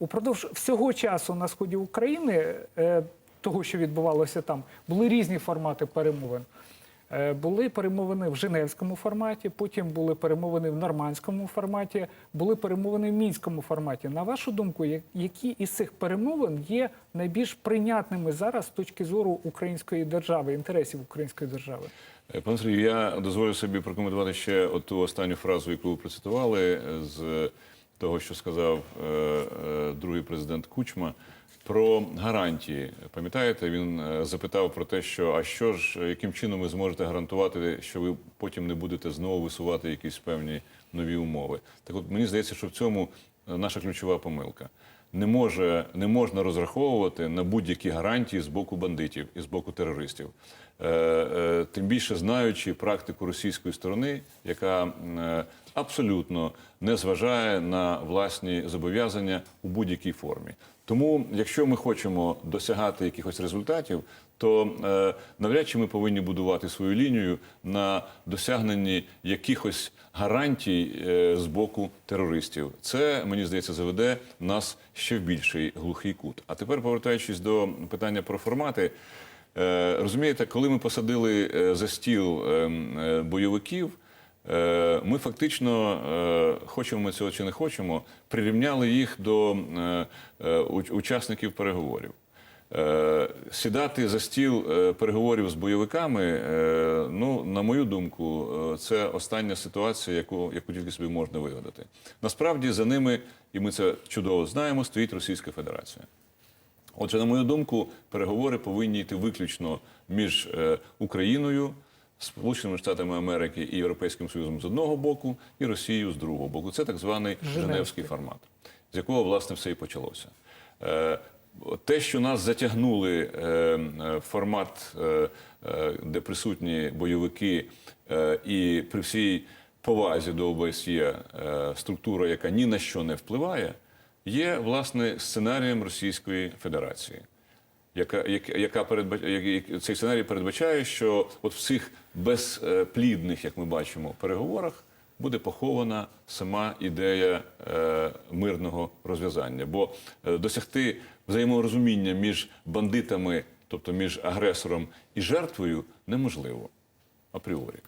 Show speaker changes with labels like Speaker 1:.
Speaker 1: Упродовж всього часу на сході України, е, того, що відбувалося там, були різні формати перемовин. Е, Були перемовини в Женевському форматі, потім були перемовини в нормандському форматі, були перемовини в мінському форматі. На вашу думку, які із цих перемовин є найбільш прийнятними зараз з точки зору української держави, інтересів української держави?
Speaker 2: Е, Пане Сергію, я дозволю собі прокоментувати ще ту останню фразу, яку ви процитували з того, що сказав другий президент Кучма. Про гарантії, пам'ятаєте, він е, запитав про те, що а що ж, яким чином ви зможете гарантувати, що ви потім не будете знову висувати якісь певні нові умови. Так, от мені здається, що в цьому е, наша ключова помилка. Не може не можна розраховувати на будь-які гарантії з боку бандитів і з боку терористів. Е, е, тим більше знаючи практику російської сторони, яка е, абсолютно не зважає на власні зобов'язання у будь-якій формі. Тому, якщо ми хочемо досягати якихось результатів, то е, навряд чи ми повинні будувати свою лінію на досягненні якихось гарантій е, з боку терористів. Це мені здається заведе нас ще в більший глухий кут. А тепер повертаючись до питання про формати. Е, Розумієте, коли ми посадили е, за стіл е, м, е, бойовиків, ми фактично, хочемо ми цього чи не хочемо, прирівняли їх до уч- учасників переговорів. Е, Сідати за стіл е, переговорів з бойовиками, е, ну, на мою думку, це остання ситуація, яку, яку тільки собі можна вигадати. Насправді за ними, і ми це чудово знаємо, стоїть Російська Федерація. Отже, на мою думку, переговори повинні йти виключно між Україною, Сполученими Штатами Америки і Європейським Союзом з одного боку, і Росією з другого боку. Це так званий.
Speaker 1: Женевський
Speaker 2: формат, з якого власне все і почалося. Е, те, що нас затягнули е, е, в формат, е, е, де присутні бойовики, е, і при всій повазі до ОБСЄ е, структура, яка ні на що не впливає, є власне сценарієм Російської Федерації. Яка, яка, передбач... цей сценарій передбачає, що от в цих безплідних, як ми бачимо, переговорах буде похована сама ідея е, мирного розв'язання. Бо е, досягти взаєморозуміння між бандитами, тобто між агресором і жертвою, неможливо апріорі.